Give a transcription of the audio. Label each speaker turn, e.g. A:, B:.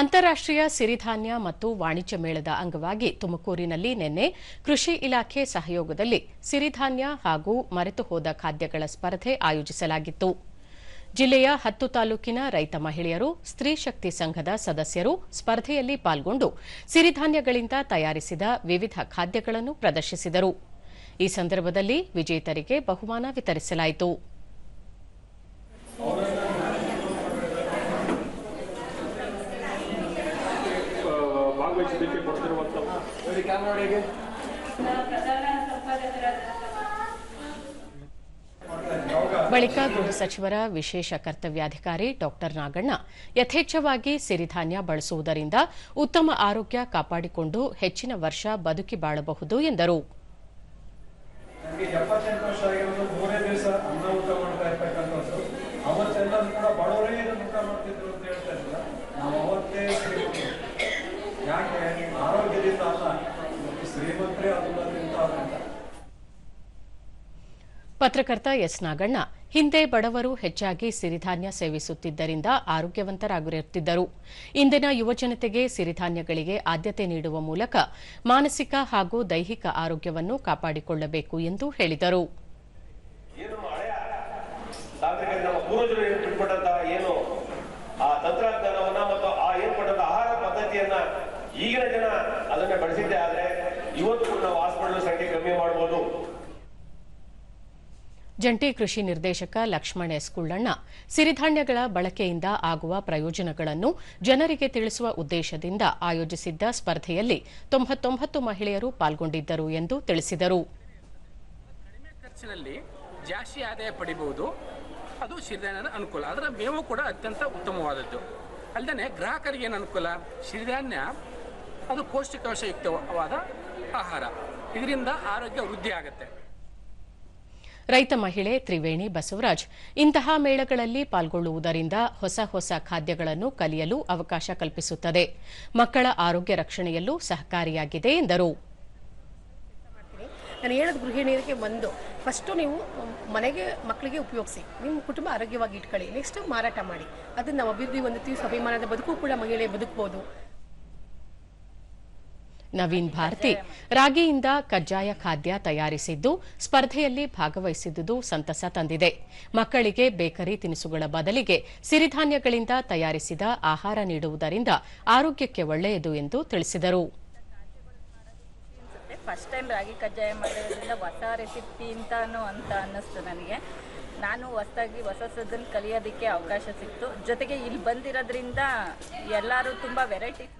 A: ಅಂತಾರಾಷ್ಟ್ರೀಯ ಸಿರಿಧಾನ್ಯ ಮತ್ತು ವಾಣಿಜ್ಯ ಮೇಳದ ಅಂಗವಾಗಿ ತುಮಕೂರಿನಲ್ಲಿ ನಿನ್ನೆ ಕೃಷಿ ಇಲಾಖೆ ಸಹಯೋಗದಲ್ಲಿ ಸಿರಿಧಾನ್ಯ ಹಾಗೂ ಮರೆತು ಹೋದ ಖಾದ್ಯಗಳ ಸ್ಪರ್ಧೆ ಆಯೋಜಿಸಲಾಗಿತ್ತು. ಜಿಲ್ಲೆಯ ಹತ್ತು ತಾಲೂಕಿನ ರೈತ ಮಹಿಳೆಯರು, ಸ್ತ್ರೀ ಶಕ್ತಿ ಸಂಘದ ಸದಸ್ಯರು ಸ್ಪರ್ಧೆಯಲ್ಲಿ ಪಾಲ್ಗೊಂಡು ಸಿರಿಧಾನ್ಯಗಳಿಂದ ತಯಾರಿಸಿದ ವಿವಿಧ ಖಾದ್ಯಗಳನ್ನು ಪ್ರದರ್ಶಿಸಿದರು. ಈ ಸಂದರ್ಭದಲ್ಲಿ ವಿಜೇತರಿಗೆ ಬಹುಮಾನ ವಿತರಿಸಲಾಯಿತು. ಬಳಿಕ ಗೃಹ ಸಚಿವರ ವಿಶೇಷ ಕರ್ತವ್ಯಾಧಿಕಾರಿ ಡಾ ನಾಗಣ್ಣ ಯಥೇಚ್ಛವಾಗಿ ಸಿರಿಧಾನ್ಯ ಬಳಸುವುದರಿಂದ ಉತ್ತಮ ಆರೋಗ್ಯ ಕಾಪಾಡಿಕೊಂಡು ಹೆಚ್ಚಿನ ವರ್ಷ ಬದುಕಿ ಬಾಳಬಹುದು ಎಂದರು.
B: ನನಗೆ
A: ಪತ್ರಕರ್ತ ಎಸ್ ನಾಗಣ್ಣ ಹಿಂದೆ ಬಡವರು ಹೆಚ್ಚಾಗಿ ಸಿರಿಧಾನ್ಯ ಸೇವಿಸುತ್ತಿದ್ದರಿಂದ ಆರೋಗ್ಯವಂತರಾಗಿರುತ್ತಿದ್ದರು ಇಂದಿನ ಯುವಜನತೆಗೆ ಸಿರಿಧಾನ್ಯಗಳಿಗೆ ಆದ್ಯತೆ ನೀಡುವ ಮೂಲಕ ಮಾನಸಿಕ ಹಾಗೂ ದೈಹಿಕ ಆರೋಗ್ಯವನ್ನು ಕಾಪಾಡಿಕೊಳ್ಳಬೇಕು ಎಂದು ಹೇಳಿದರು.
C: ಈಗಿನ ಜನ ಅದನ್ನ ಬಳಸಿದ್ದೆ ಆದ್ರೆ ಇವತ್ತು ನಾವು ಹಾಸ್ಪಿಟಲ್ ಸಂಖ್ಯೆ ಕಮ್ಮಿ ಮಾಡಬಹುದು
A: ಜಂಟಿ ಕೃಷಿ ನಿರ್ದೇಶಕ ಲಕ್ಷ್ಮಣ್ ಎಸ್ ಕುಳ್ಳಣ್ಣ. ಸಿರಿಧಾನ್ಯಗಳ ಬಳಕೆಯಿಂದ ಆಗುವ ಪ್ರಯೋಜನಗಳನ್ನು ಜನರಿಗೆ ತಿಳಿಸುವ ಉದ್ದೇಶದಿಂದ ಆಯೋಜಿಸಿದ್ದ ಸ್ಪರ್ಧೆಯಲ್ಲಿ ತೊಂಬತ್ತೊಂಬತ್ತು ಮಹಿಳೆಯರು ಪಾಲ್ಗೊಂಡಿದ್ದರು ಎಂದು ತಿಳಿಸಿದರು.
D: ಕಡಿಮೆ ಖರ್ಚಿನಲ್ಲಿ ಜಾಸ್ತಿ ಆದಾಯ ಪಡಿಬಹುದು. ಅದು ಸಿರಿಧಾನ್ಯದ ಅನುಕೂಲ. ಅದರ ಮೇವು ಕೂಡ ಅತ್ಯಂತ ಉತ್ತಮವಾದದ್ದು. ಅಲ್ಲದೆ ಗ್ರಾಹಕರಿಗೆ ಏನು ಅನುಕೂಲ? ಸಿರಿಧಾನ್ಯ ಅದು ಪೌಷ್ಟಿಕಾಂಶಯುಕ್ತವಾದ ಆಹಾರ. ಇದರಿಂದ ಆರೋಗ್ಯ ವೃದ್ಧಿ ಆಗುತ್ತೆ
A: ರೈತ ಮಹಿಳೆ ತ್ರಿವೇಣಿ ಬಸವರಾಜ್. ಇಂತಹ ಮೇಳಗಳಲ್ಲಿ ಪಾಲ್ಗೊಳ್ಳುವುದರಿಂದ ಹೊಸ ಹೊಸ ಖಾದ್ಯಗಳನ್ನು ಕಲಿಯಲು ಅವಕಾಶ ಕಲ್ಪಿಸುತ್ತದೆ. ಮಕ್ಕಳ ಆರೋಗ್ಯ ರಕ್ಷಣೆಯಲ್ಲೂ ಸಹಕಾರಿಯಾಗಿದೆ ಎಂದರು.
E: ನಾನು ಹೇಳೋದು ಗೃಹಿಣಿಯರಿಗೆ ಒಂದು. ಫಸ್ಟು ನೀವು ಮನೆಗೆ ಮಕ್ಕಳಿಗೆ ಉಪಯೋಗಿಸಿ. ನಿಮ್ಮ ಕುಟುಂಬ ಆರೋಗ್ಯವಾಗಿ ಇಟ್ಕೊಳ್ಳಿ. ನೆಕ್ಸ್ಟ್ ಮಾರಾಟ ಮಾಡಿ. ಅದನ್ನು ನಾವು ಅಭಿವೃದ್ಧಿ ಹೊಂದುತ್ತೀವಿ, ಸ್ವಾಭಿಮಾನದ ಬದುಕು ಕೂಡ ಮಹಿಳೆ ಬದುಕಬಹುದು
A: ನವೀನ್ ಭಾರತಿ. ರಾಗಿಯಿಂದ ಕಜ್ಜಾಯ ಖಾದ್ಯ ತಯಾರಿಸಿದ್ದು, ಸ್ಪರ್ಧೆಯಲ್ಲಿ ಭಾಗವಹಿಸಿದ್ದುದು ಸಂತಸ ತಂದಿದೆ. ಮಕ್ಕಳಿಗೆ ಬೇಕರಿ ತಿನಿಸುಗಳ ಬದಲಿಗೆ ಸಿರಿಧಾನ್ಯಗಳಿಂದ ತಯಾರಿಸಿದ ಆಹಾರ ನೀಡುವುದರಿಂದ ಆರೋಗ್ಯಕ್ಕೆ ಒಳ್ಳೆಯದು ಎಂದು ತಿಳಿಸಿದರು.
F: ಫಸ್ಟ್ ಟೈಮ್ ರಾಗಿ ಕಜ್ಜಾಯ ಮಾಡೋದ್ರಿಂದ ಹೊಸ ರೆಸಿಪಿ ಅಂತಾನು ಅಂತ ಅನ್ನಿಸ್ತು ನನಗೆ. ನಾನು ಹೊಸದಾಗಿ ಹೊಸ ಹೊಸದನ್ನು ಕಲಿಯೋದಕ್ಕೆ ಅವಕಾಶ ಸಿಕ್ತು. ಜೊತೆಗೆ ಇಲ್ಲಿ ಬಂದಿರೋದ್ರಿಂದ ಎಲ್ಲರೂ ತುಂಬ ವೆರೈಟೀಸ್